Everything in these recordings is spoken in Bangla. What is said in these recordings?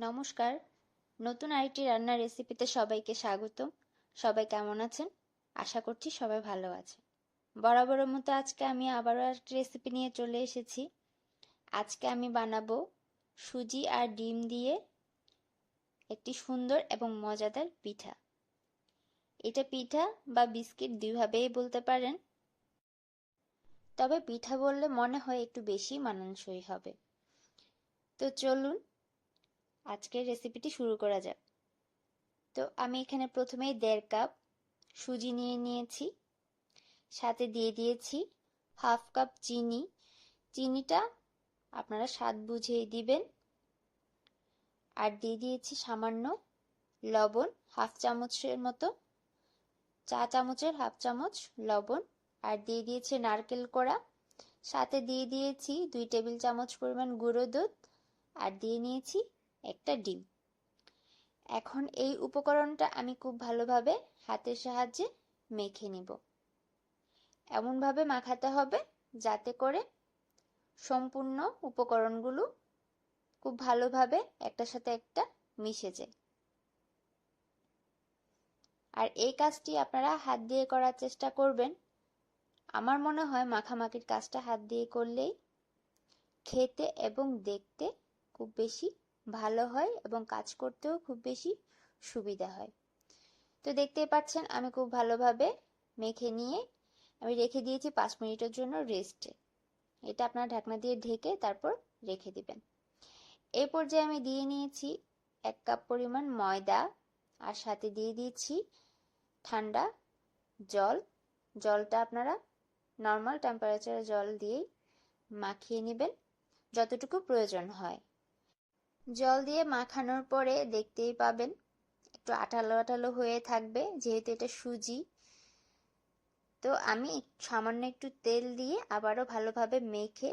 নমস্কার। নতুন আরেকটি রান্নার রেসিপিতে সবাইকে স্বাগত সবাই কেমন আছেন? আশা করছি সবাই ভালো আছে বরাবরের মতো আজকে আমি আবারও একটি রেসিপি নিয়ে চলে এসেছি। আজকে আমি বানাবো সুজি আর ডিম দিয়ে একটি সুন্দর এবং মজাদার পিঠা। এটা পিঠা বা বিস্কিট দুইভাবেই বলতে পারেন। তবে পিঠা বললে মনে হয় একটু বেশি মানানসই হবে। তো চলুন আজকের রেসিপিটি শুরু করা যাক। তো আমি এখানে প্রথমেই দেড় কাপ সুজি নিয়ে নিয়েছি, সাথে দিয়ে দিয়েছি হাফ কাপ চিনি। চিনিটা আপনারা স্বাদ বুঝিয়ে দিবেন। আর দিয়ে দিয়েছি সামান্য লবণ, হাফ চামচের মতো, চা চামচের হাফ চামচ লবণ। আর দিয়ে দিয়েছি নারকেল কোড়া। সাথে দিয়ে দিয়েছি দুই টেবিল চামচ পরিমাণ গুঁড়ো দুধ। আর দিয়ে নিয়েছি একটা ডিম। এখন এই উপকরণটা আমি খুব ভালোভাবে হাতের সাহায্যে মেখে নিব। এমনভাবে মাখাতে হবে যাতে করে সম্পূর্ণ উপকরণগুলো খুব ভালোভাবে একটার সাথে একটা মিশে যায়। আর এই কাজটি আপনারা হাত দিয়ে করার চেষ্টা করবেন। আমার মনে হয় মাখামাখির কাজটা হাত দিয়ে করলেই খেতে এবং দেখতে খুব বেশি ভালো হয় এবং কাজ করতেও খুব বেশি সুবিধা হয়। তো দেখতেই পাচ্ছেন, আমি খুব ভালোভাবে মেখে নিয়ে আমি রেখে দিয়েছি পাঁচ মিনিটের জন্য রেস্টে এটা আপনার ঢাকনা দিয়ে ঢেকে তারপর রেখে দিবেন। এই পর্যায়ে আমি দিয়ে নিয়েছি এক কাপ পরিমাণ ময়দা আর সাথে দিয়ে দিয়েছি ঠান্ডা জল। জলটা আপনারা নর্মাল টেম্পারেচারে জল দিয়েই মাখিয়ে নেবেন, যতটুকু প্রয়োজন হয়। জল দিয়ে মাখানোর পরে দেখতেই পাবেন, একটু আঠালো আঠালো হয়ে থাকবে, যেহেতু এটা সুজি। তো আমি সামান্য একটু তেল দিয়ে আবারও ভালোভাবে মেখে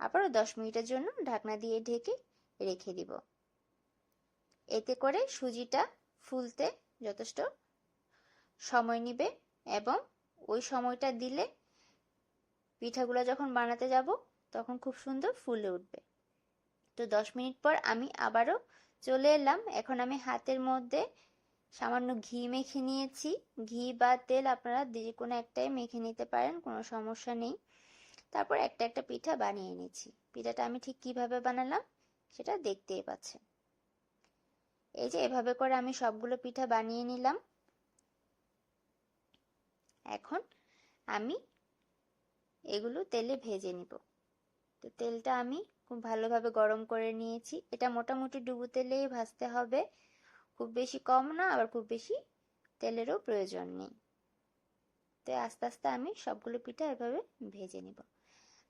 আবারও দশ মিনিটের জন্য ঢাকনা দিয়ে ঢেকে রেখে দিব। এতে করে সুজিটা ফুলতে যথেষ্ট সময় নিবে এবং ওই সময়টা দিলে পিঠাগুলো যখন বানাতে যাব, তখন খুব সুন্দর ফুলে উঠবে। তো দশ মিনিট পর আমি আবারও চলে এলাম। এখন আমি হাতের মধ্যে সামান্য ঘি মেখে নিয়েছি। ঘি বা তেল আপনারা যে কোনো একটাই মেখে নিতে পারেন, কোনো সমস্যা নেই। তারপর একটা একটা পিঠা বানিয়ে নিয়েছি পিঠাটা আমি ঠিক কীভাবে বানালাম সেটা দেখতেই পাচ্ছেন। এই যে এভাবে করে আমি সবগুলো পিঠা বানিয়ে নিলাম। এখন আমি এগুলো তেলে ভেজে নিব। তো তেলটা আমি খুব ভালোভাবে গরম করে নিয়েছি। এটা মোটামুটি ডুবো তেলেই ভাজতে হবে। খুব বেশি কম না, আবার খুব বেশি তেলেরও প্রয়োজন নেই। তো আস্তে আস্তে আমি সবগুলো পিঠা এভাবে ভেজে নিব।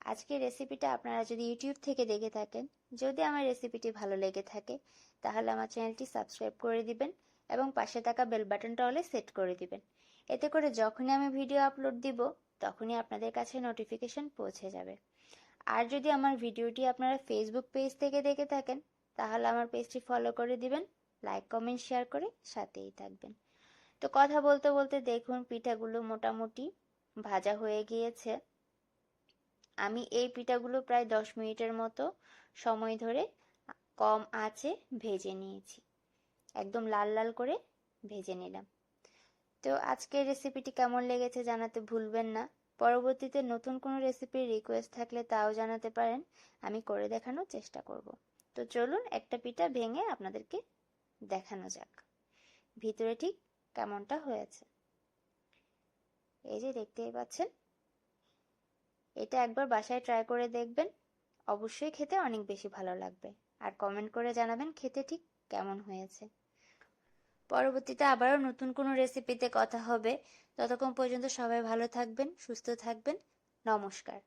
আজকের রেসিপিটা আপনারা যদি ইউটিউব থেকে দেখে থাকেন, যদি আমার রেসিপিটি ভালো লেগে থাকে, তাহলে আমার চ্যানেলটি সাবস্ক্রাইব করে দিবেন এবং পাশে থাকা বেল বাটনটা হলে সেট করে দিবেন। এতে করে যখনই আমি ভিডিও আপলোড দিব, তখনই আপনাদের কাছে নোটিফিকেশন পৌঁছে যাবে। আর যদি আমার ভিডিওটি আপনারা ফেসবুক পেজ থেকে দেখে থাকেন, তাহলে আমার পেজটি ফলো করে দিবেন লাইক কমেন্ট শেয়ার করে সাথেই থাকবেন। তো কথা বলতে বলতে দেখুন, পিঠাগুলো মোটামুটি ভাজা হয়ে গিয়েছে। আমি এই পিঠাগুলো প্রায় দশ মিনিটের মতো সময় ধরে কম আঁচে ভেজে নিয়েছি। একদম লাল লাল করে ভেজে নিলাম। তো আজকের রেসিপিটি কেমন লেগেছে জানাতে ভুলবেন না। পরবর্তীতে নতুন কোনো রেসিপির রিকোয়েস্ট থাকলে তাও জানাতে পারেন, আমি করে দেখানোর চেষ্টা করব। তো চলুন একটা পিঠা ভেঙে আপনাদেরকে দেখানো যাক। ভিতরে ঠিক কেমনটা হয়েছে। এই যে দেখতেই পাচ্ছেন। এটা একবার বাসায় ট্রাই করে দেখবেন, অবশ্যই খেতে অনেক বেশি ভালো লাগবে। আর কমেন্ট করে জানাবেন খেতে ঠিক কেমন হয়েছে। পরবর্তীতে আবারও নতুন কোনো রেসিপিতে কথা হবে। ততক্ষণ পর্যন্ত সবাই ভালো থাকবেন, সুস্থ থাকবেন। নমস্কার।